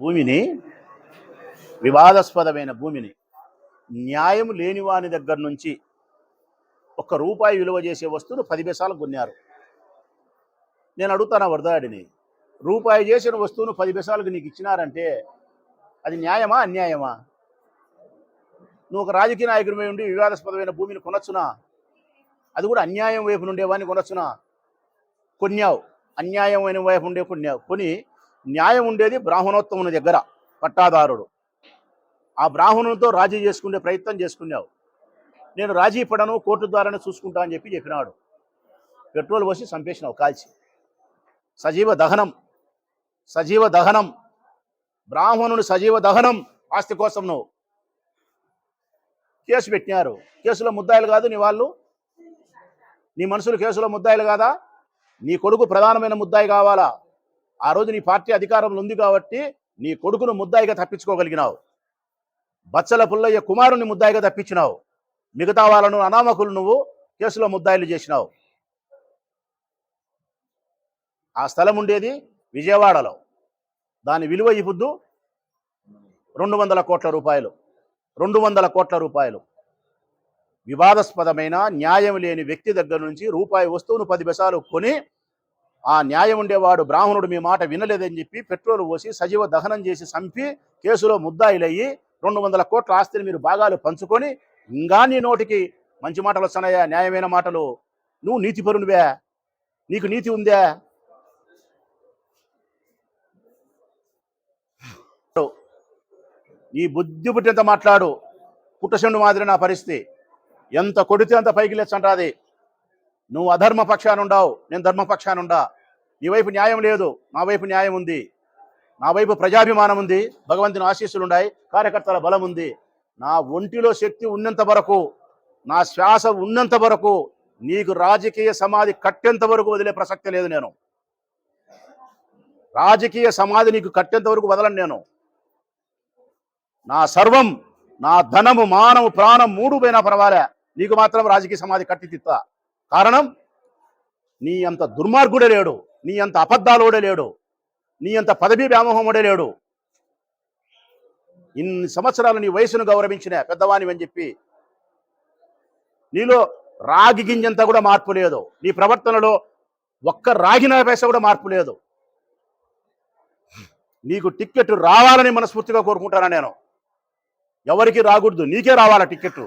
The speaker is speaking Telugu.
భూమిని వివాదాస్పదమైన భూమిని న్యాయం లేని వాని దగ్గర నుంచి ఒక్క రూపాయి విలువ చేసే వస్తువును పది పైసలు కొన్నారు. నేను అడుగుతాను వరదాడిని రూపాయి చేసిన వస్తువును పది పైసలకు నీకు ఇచ్చినారంటే అది న్యాయమా అన్యాయమా? నువ్వు ఒక రాజకీయ నాయకుడిపై ఉండి వివాదాస్పదమైన భూమిని కొనొచ్చునా? అది కూడా అన్యాయం వైపు నుండే వాడిని కొనొచ్చునా? కొన్యావు అన్యాయమైన వైపు ఉండే కొన్యావు కొని న్యాయం ఉండేది బ్రాహ్మణోత్తముని దగ్గర పట్టాదారుడు. ఆ బ్రాహ్మణునితో రాజీ చేసుకునే ప్రయత్నం చేసుకున్నావు. నేను రాజీ పడను కోర్టు ద్వారానే చూసుకుంటా అని చెప్పి చెప్పినాడు. పెట్రోల్ పోసి చంపేసినావు కాల్చి. సజీవ దహనం సజీవ దహనం. బ్రాహ్మణుని సజీవ దహనం ఆస్తి కోసం నువ్వు. కేసు పెట్టినారు. కేసులో ముద్దాయిలు కాదు నీ వాళ్ళు. నీ మనుషులు కేసులో ముద్దాయిలు కాదా? నీ కొడుకు ప్రధానమైన ముద్దాయి కావాలా? ఆ రోజు నీ పార్టీ అధికారంలో ఉంది కాబట్టి నీ కొడుకును ముద్దాయిగా తప్పించుకోగలిగినావు. బచ్చల పుల్లయ్య కుమారుని ముద్దాయిగా తప్పించినావు. మిగతా వాళ్ళను అనామకులు నువ్వు కేసులో ముద్దాయిలు చేసినావు. ఆ స్థలం ఉండేది విజయవాడలో. దాని విలువ ఇప్పుడు రెండు వందల కోట్ల రూపాయలు. రెండు వందల కోట్ల రూపాయలు. వివాదాస్పదమైన న్యాయం లేని వ్యక్తి దగ్గర నుంచి రూపాయి వస్తువును పది పెసాలు కొని ఆ న్యాయం ఉండేవాడు బ్రాహ్మణుడు మీ మాట వినలేదని చెప్పి పెట్రోల్ పోసి సజీవ దహనం చేసి చంపి కేసులో ముద్దాయిలయ్యి రెండు వందల కోట్ల ఆస్తిని మీరు భాగాలు పంచుకొని ఇంకా నీ నోటికి మంచి మాటలు వస్తున్నాయా? న్యాయమైన మాటలు. నువ్వు నీతిపరునివే. నీకు నీతి ఉందే. నీ బుద్ధి పుట్టినంత మాట్లాడు. పుట్టశండు మాదిరి నా పరిస్థితి. ఎంత కొడితే అంత పైకి లేచంటాది నువ్వు అధర్మ పక్షాన ఉండవు నేను ధర్మ ఉండా నీ వైపు న్యాయం లేదు నా వైపు న్యాయం ఉంది. నా వైపు ప్రజాభిమానం ఉంది భగవంతుని ఆశీస్సులు ఉన్నాయి కార్యకర్తల బలం ఉంది. నా ఒంటిలో శక్తి ఉన్నంత వరకు నా శ్వాస ఉన్నంత వరకు నీకు రాజకీయ సమాధి కట్టేంత వరకు వదిలే ప్రసక్తి లేదు నేను. రాజకీయ సమాధి నీకు కట్టేంత వరకు వదలను నేను. నా సర్వం నా ధనము మానము ప్రాణం మూడు పోయినా పర్వాలే నీకు మాత్రం రాజకీయ సమాధి కట్టి తిత్తా. కారణం నీ అంత దుర్మార్గుడే లేడు నీ అంత అబద్ధాలోడే లేడు నీ అంత పదవీ వ్యామోహముడే లేడు. ఇన్ని సంవత్సరాలు నీ వయసును గౌరవించిన పెద్దవానివని చెప్పి నీలో రాగి గింజంతా కూడా మార్పు లేదు. నీ ప్రవర్తనలో ఒక్క రాగిన పైస కూడా మార్పు లేదు. నీకు టిక్కెట్ రావాలని మనస్ఫూర్తిగా కోరుకుంటానా నేను? ఎవరికి రాకూడదు నీకే రావాలా టిక్కెట్